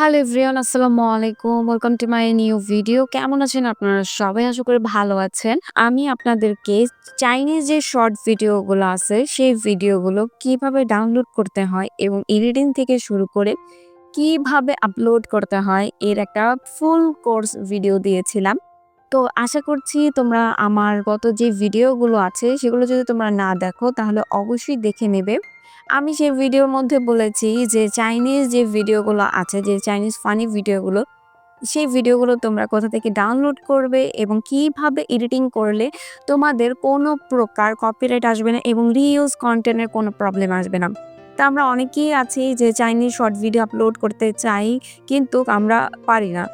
Hello everyone, আসসালামু আলাইকুম। Welcome to my new video কেমন আছেন আপনারা? সবাই আশা করি ভালো আছেন। আমি আপনাদেরকে চাইনিজ যে শর্ট ভিডিওগুলো আছে, সেই ভিডিওগুলো কীভাবে ডাউনলোড করতে হয় এবং এডিটিং থেকে শুরু করে কীভাবে আপলোড করতে হয়, এর একটা ফুল কোর্স ভিডিও দিয়েছিলাম। তো আশা করছি তোমরা আমার গত যে ভিডিওগুলো আছে, সেগুলো যদি তোমরা না দেখো, তাহলে অবশ্যই দেখে নেবে। আমি সেই ভিডিওর মধ্যে বলেছি যে চাইনিজ যে ভিডিওগুলো আছে, যে চাইনিজ ফানি ভিডিওগুলো, সেই ভিডিওগুলো তোমরা কোথা থেকে ডাউনলোড করবে এবং কীভাবে এডিটিং করলে তোমাদের কোনো প্রকার কপিরাইট আসবে না এবং রিইউজ কন্টেন্টের কোনো প্রবলেম আসবে না। তা আমরা অনেকেই আছি যে চাইনিজ শর্ট ভিডিও আপলোড করতে চাই কিন্তু আমরা পারি না।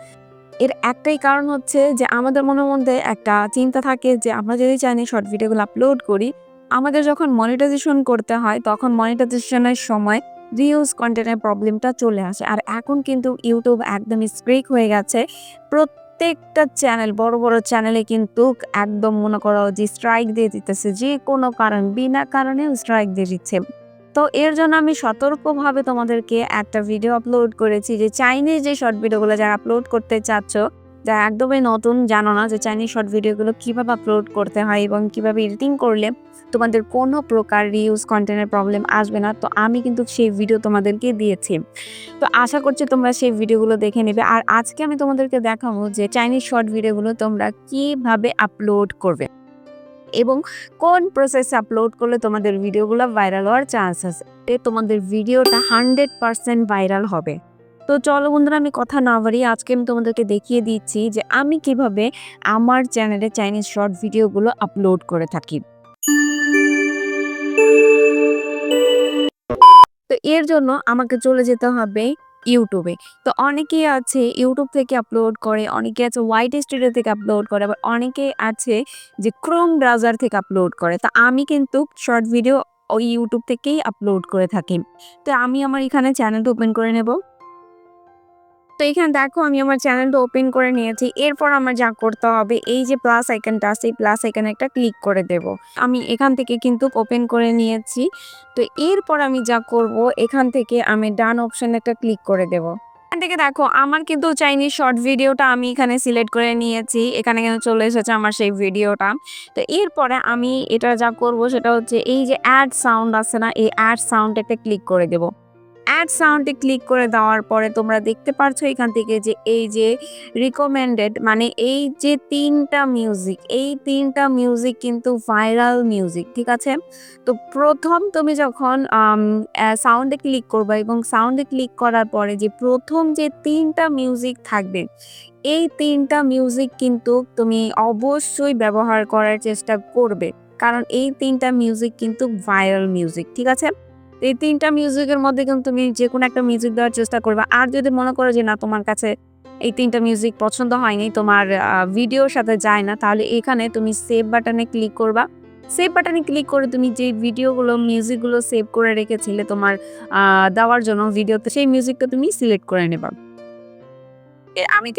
এর একটাই কারণ হচ্ছে যে আমাদের মনের মধ্যে একটা চিন্তা থাকে যে আমরা যদি চাইনিজ শর্ট ভিডিওগুলো আপলোড করি আমাদের যখন মনিটাইজেশন করতে হয়, তখন মনিটাইজেশনের সময় রিউজ কন্টেন্টের প্রবলেমটা চলে আসে। আর এখন কিন্তু ইউটিউব একদম স্ট্রিক হয়ে গেছে। প্রত্যেকটা চ্যানেল বড় বড় চ্যানেলে কিন্তু একদম মনে করো যে স্ট্রাইক দিয়ে দিতেছে। যে কোনো কারণ, বিনা কারণেও স্ট্রাইক দিয়ে দিচ্ছে। তো এর জন্য আমি সতর্কভাবে তোমাদেরকে একটা ভিডিও আপলোড করেছি যে চাইনিজ যে শর্ট ভিডিওগুলো যারা আপলোড করতে চাচ্ছ, যারা একদমই নতুন জানো না যে চাইনিজ শর্ট ভিডিওগুলো কীভাবে আপলোড করতে হয় এবং কীভাবে এডিটিং করলে তোমাদের কোনো প্রকার রিউজ কন্টেন্টের প্রবলেম আসবে না। তো আমি কিন্তু সেই ভিডিও তোমাদেরকে দিয়েছি। তো আশা করছি তোমরা সেই ভিডিওগুলো দেখে নেবে। আর আজকে আমি তোমাদেরকে দেখাবো যে চাইনিজ শর্ট ভিডিওগুলো তোমরা কীভাবে আপলোড করবে এবং কোন প্রসেসে আপলোড করলে তোমাদের ভিডিওগুলো ভাইরাল হওয়ার চান্স আছে। তোমাদের ভিডিওটা হান্ড্রেড পারসেন্ট ভাইরাল হবে। তো চলো বন্ধুরা, আমি কথা না বাড়ি আজকে আমি তোমাদেরকে দেখিয়ে দিচ্ছি যে আমি কীভাবে আমার চ্যানেলে চাইনিজ শর্ট ভিডিওগুলো আপলোড করে থাকি। এর জন্য আমাকে চলে যেতে হবে ইউটিউবে তো অনেকেই আছে ইউটিউব থেকে আপলোড করে, অনেকে আছে হোয়াইট স্টুডিও থেকে আপলোড করে, আবার অনেকে আছে যে ক্রোম ব্রাউজার থেকে আপলোড করে। তা আমি কিন্তু শর্ট ভিডিও ওই ইউটিউব থেকেই আপলোড করে থাকি। তো আমি আমার এখানে চ্যানেলটা ওপেন করে নেব। তো এখানে দেখো আমি আমার চ্যানেলটা ওপেন করে নিয়েছি। এরপর আমার যা করতে হবে, এই যে প্লাস আইকনটা আছে, এই প্লাস আইকনে একটা ক্লিক করে দেব। আমি এখান থেকে কিন্তু ওপেন করে নিয়েছি। তো এরপর আমি যা করব, এখান থেকে আমি ডান অপশানে একটা ক্লিক করে দেব। এখান থেকে দেখো, আমার কিন্তু চাইনিজ শর্ট ভিডিওটা আমি এখানে সিলেক্ট করে নিয়েছি। এখানে কিন্তু চলে এসেছে আমার সেই ভিডিওটা তো এরপরে আমি এটা যা করব, সেটা হচ্ছে এই যে অ্যাড সাউন্ড আছে না, এই অ্যাড সাউন্ড একটা ক্লিক করে দেবো। অ্যাড সাউন্ডে ক্লিক করে দেওয়ার পরে তোমরা দেখতে পারছ এখান থেকে যে এই যে রিকমেন্ডেড মানে এই যে তিনটা মিউজিক এই তিনটা মিউজিক কিন্তু ভাইরাল মিউজিক ঠিক আছে? তো প্রথম তুমি যখন সাউন্ডে ক্লিক করবে এবং সাউন্ডে ক্লিক করার পরে যে প্রথম যে তিনটা মিউজিক থাকবে, এই তিনটা মিউজিক কিন্তু তুমি অবশ্যই ব্যবহার করার চেষ্টা করবে। কারণ এই তিনটা মিউজিক কিন্তু ভাইরাল মিউজিক ঠিক আছে? এই তিনটা মিউজিকের মধ্যে কিন্তু তুমি যে কোনো একটা মিউজিক দেওয়ার চেষ্টা করবে। আর যদি মনে করো যে না, তোমার কাছে এই তিনটা মিউজিক পছন্দ হয়নি, তোমার ভিডিওর সাথে যায় না, তাহলে এখানে তুমি সেভ বাটনে ক্লিক করবা। সেভ বাটনে ক্লিক করে তুমি যে ভিডিওগুলো মিউজিকগুলো সেভ করে রেখেছিলে তোমার দেওয়ার জন্য ভিডিওতে সেই মিউজিকটা তুমি সিলেক্ট করে নেবা। আমি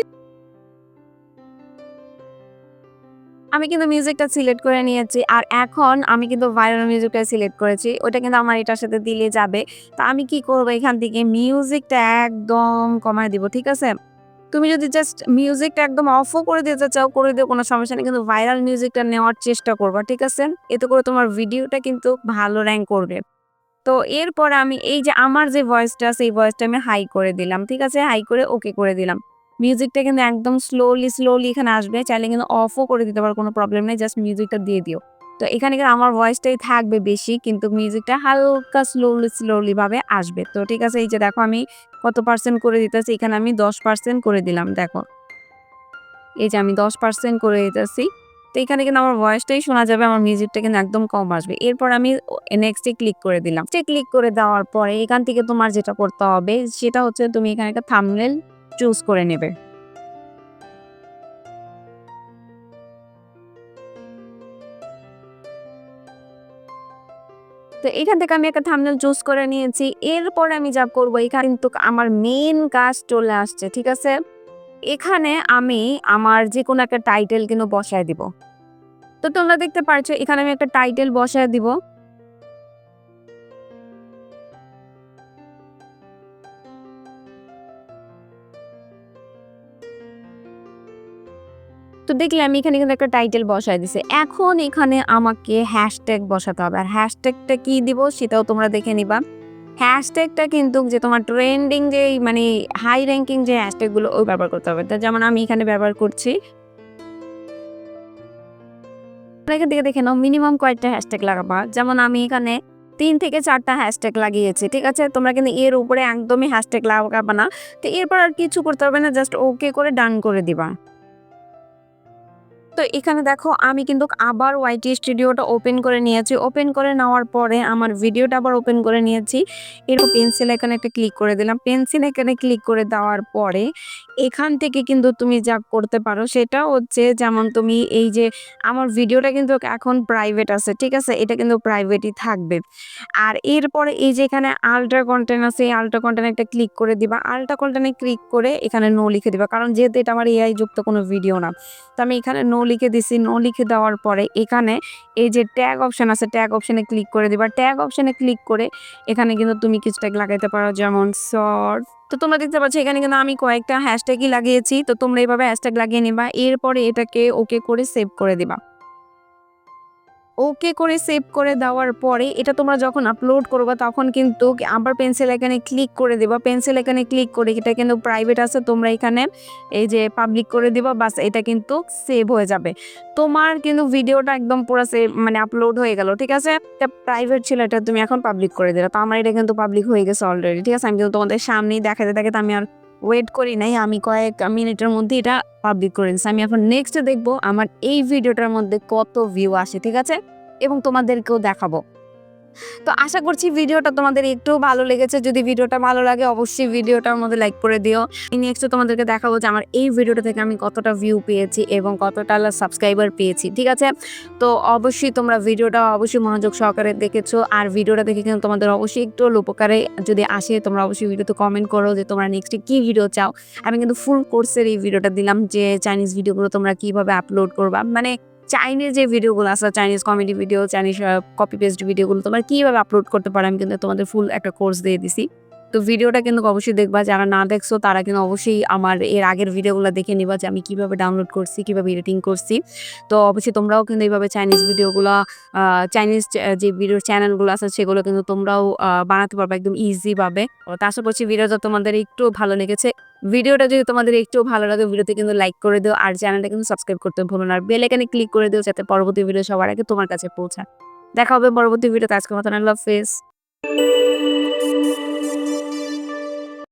আমি কিন্তু মিউজিকটা সিলেক্ট করে নিয়েছি। আর এখন আমি কিন্তু ভাইরাল মিউজিকটা সিলেক্ট করেছি। ওটা কিন্তু আমার এটার সাথে দিলে যাবে। তা আমি কি করব এখান থেকে? মিউজিকটা একদম কমায় দিব, ঠিক আছে? তুমি যদি জাস্ট মিউজিকটা একদম অফও করে দিতে চাও, করে দিও, কোনো সমস্যা নেই। কিন্তু ভাইরাল মিউজিকটা নেওয়ার চেষ্টা করবা, ঠিক আছে? এতে করে তোমার ভিডিওটা কিন্তু ভালো র্যাঙ্ক করবে। তো এরপর আমি এই যে আমার যে ভয়েসটা সেই ভয়েসটা আমি হাই করে দিলাম, ঠিক আছে? হাই করে ওকে করে দিলাম। মিউজিকটা কিন্তু একদম স্লোলি স্লোলি এখানে আসবে। চাইলে কিন্তু অফও করে দিতে পারো, কোনো প্রবলেম নেই জাস্ট মিউজিকটা দিয়ে দিও। তো এখানে কিন্তু আমার ভয়েসটাই থাকবে বেশি, কিন্তু মিউজিকটা হালকা স্লোলি স্লোলি ভাবে আসবে। তো ঠিক আছে, এই যে দেখো আমি কত পার্সেন্ট করে দিতেছি, এখানে আমি দশ পার্সেন্ট করে দিলাম, দেখো। এই যে আমি দশ পার্সেন্ট করে দিতেছি। তো এখানে কিন্তু আমার ভয়েসটাই শোনা যাবে, আমার মিউজিকটা কিন্তু একদম কম আসবে। এরপর আমি নেক্সটে ক্লিক করে দিলাম। ক্লিক করে দেওয়ার পরে এখান থেকে তোমার যেটা করতে হবে, সেটা হচ্ছে তুমি এখানে একটা থামনেল চুজ করে নেবে। তো এখান থেকে আমি একটা থামনেল চুজ করে নিয়েছি। এরপরে আমি যা করব, এখানে কিন্তু আমার মেন কাজ চলে আসছে, ঠিক আছে? এখানে আমি আমার যে কোনো একটা টাইটেল কিন্তু বসায় দিব। তো তোমরা দেখতে পারছ, এখানে আমি একটা টাইটেল বসায় দিব। তো দেখলে আমি এখানে কিন্তু একটা টাইটেল বসায় দিছি। এখন এখানে আমাকে হ্যাশট্যাগ বসাতে হবে। আর হ্যাশট্যাগটা কি দিব সেটাও তোমরা দেখে নিবা। হ্যাশট্যাগটা কিন্তু যে তোমার ট্রেন্ডিং যে মানে হাই র্যাঙ্কিং যে হ্যাশট্যাগুলো ওই ব্যবহার করতে হবে। যেমন আমি এখানে ব্যবহার করছি। এখান থেকে দেখে নাও মিনিমাম কয়েকটা হ্যাশট্যাগ লাগাবা। যেমন আমি এখানে তিন থেকে চারটা হ্যাশট্যাগ লাগিয়েছি, ঠিক আছে? তোমরা কিন্তু এর উপরে একদমই হ্যাশট্যাগ লাগাবা না। তো এরপর আর কিছু করতে হবে না জাস্ট ওকে করে ডান করে দিবা। তো এখানে দেখো, আমি কিন্তু আবার ওয়াইটি স্টুডিওটা ওপেন করে নিয়েছি। ওপেন করে নেওয়ার পরে আমার ভিডিওটা আবার ওপেন করে নিয়েছি। এরপর পেন্সিল এখানে একটা ক্লিক করে দিলাম। পেন্সিল এখানে ক্লিক করে দেওয়ার পরে এখান থেকে কিন্তু তুমি যা করতে পারো সেটা হচ্ছে যেমন তুমি এই যে আমার ভিডিওটা কিন্তু এখন প্রাইভেট আছে, ঠিক আছে? এটা কিন্তু প্রাইভেটই থাকবে। আর এরপরে এই যে এখানে আল্ট্রা কন্টেন্ট আছে, এই আল্ট্রা কন্টেন্ট একটা ক্লিক করে দিবা। আল্ট্রা কন্টেন্টে ক্লিক করে এখানে নো লিখে দিবা। কারণ যেহেতু এটা আমার এআই যুক্ত কোনো ভিডিও না, তো আমি এখানে নো লিখে দিছি নো লিখে দেওয়ার পরে এখানে এই যে ট্যাগ অপশন আছে ট্যাগ অপশনে ক্লিক করে দিবা। ট্যাগ অপশনে ক্লিক করে এখানে কিন্তু তুমি কিছু ট্যাগ লাগাইতে পারো, যেমন শর্ট তো তোমরা দেখতে পাচ্ছ, এখানে কিন্তু আমি কয়েকটা হ্যাশট্যাগই লাগিয়েছি, তো তোমরা এইভাবে হ্যাশট্যাগ লাগিয়ে নিবা, এরপরে এটাকে ওকে করে সেভ করে দিবা। ওকে করে সেভ করে দেওয়ার পরে এটা তোমরা যখন আপলোড করবে তখন কিন্তু আবার পেন্সিল এখানে ক্লিক করে দিবা। পেন্সিল এখানে ক্লিক করে এটা কিন্তু প্রাইভেট আছে, তোমরা এখানে এই যে পাবলিক করে দিবা, বাস এটা কিন্তু সেভ হয়ে যাবে। তোমার কিন্তু ভিডিওটা একদম পুরো সেভ মানে আপলোড হয়ে গেল, ঠিক আছে? এটা প্রাইভেট ছিল, এটা তুমি এখন পাবলিক করে দিলে। তো আমার এটা কিন্তু পাবলিক হয়ে গেছে অলরেডি ঠিক আছে? আমি কিন্তু তোমাদের সামনেই দেখাতে দেখাতে আমি আর ওয়েট করি নাই, আমি কয়েক মিনিটের মধ্যে এটা পাবলিক করে দিচ্ছি আমি এখন নেক্সট দেখব আমার এই ভিডিওটার মধ্যে কত ভিউ আসে, ঠিক আছে? এবং তোমাদেরকেও দেখাবো। তো আশা করছি ভিডিওটা তোমাদের একটু ভালো লেগেছে। যদি ভিডিওটা ভালো লাগে, অবশ্যই ভিডিওটার মধ্যে লাইক করে দিও। নেক্সট তোমাদেরকে দেখাবো যে আমার এই ভিডিওটা থেকে আমি কতটা ভিউ পেয়েছি এবং কতটা সাবস্ক্রাইবার পেয়েছি, ঠিক আছে? তো অবশ্যই তোমরা ভিডিওটা অবশ্যই মনোযোগ সহকারে দেখেছ। আর ভিডিওটা দেখে কিন্তু তোমাদের অবশ্যই একটু উপকারে যদি আসে, তোমরা অবশ্যই ভিডিওতে কমেন্ট করো যে তোমরা নেক্সটে কী ভিডিও চাও। আমি কিন্তু ফুল কোর্সের এই ভিডিওটা দিলাম যে চাইনিজ ভিডিওগুলো তোমরা কীভাবে আপলোড করবা। মানে চাইনিজ যে ভিডিওগুলো আছে Chinese comedy video Chinese copy paste ভিডিওগুলো তোমরা কীভাবে আপলোড করতে পারো, আমি কিন্তু তোমাদের ফুল একটা কোর্স দিয়ে দিছি। তো ভিডিওটা কিন্তু অবশ্যই দেখবা, যারা না দেখছ, তারা কিন্তু অবশ্যই আমার এর আগের ভিডিওগুলো দেখে নিবা যে আমি কীভাবে ডাউনলোড করছি, কীভাবে এডিটিং করছি। তো অবশ্যই তোমরাও কিন্তু এইভাবে চাইনিজ ভিডিওগুলো চাইনিজ যে ভিডিওর চ্যানেলগুলো আছে, সেগুলো কিন্তু তোমরাও বানাতে পারবে একদম ইজিভাবে তো আশা করছি ভিডিওটা তোমাদের একটু ভালো লেগেছে। ভিডিওটা যদি তোমাদের একটু ভালো লাগে, ভিডিওতে কিন্তু লাইক করে দিও। আর চ্যানেলটা কিন্তু সাবস্ক্রাইব করতে ভুলো না। আর বেল এখানে ক্লিক করে দিও যাতে পরবর্তী ভিডিও সবার আগে তোমার কাছে পৌঁছায়। দেখা হবে পরবর্তী ভিডিওতে আজকের মতন আল্লাহ হাফেজ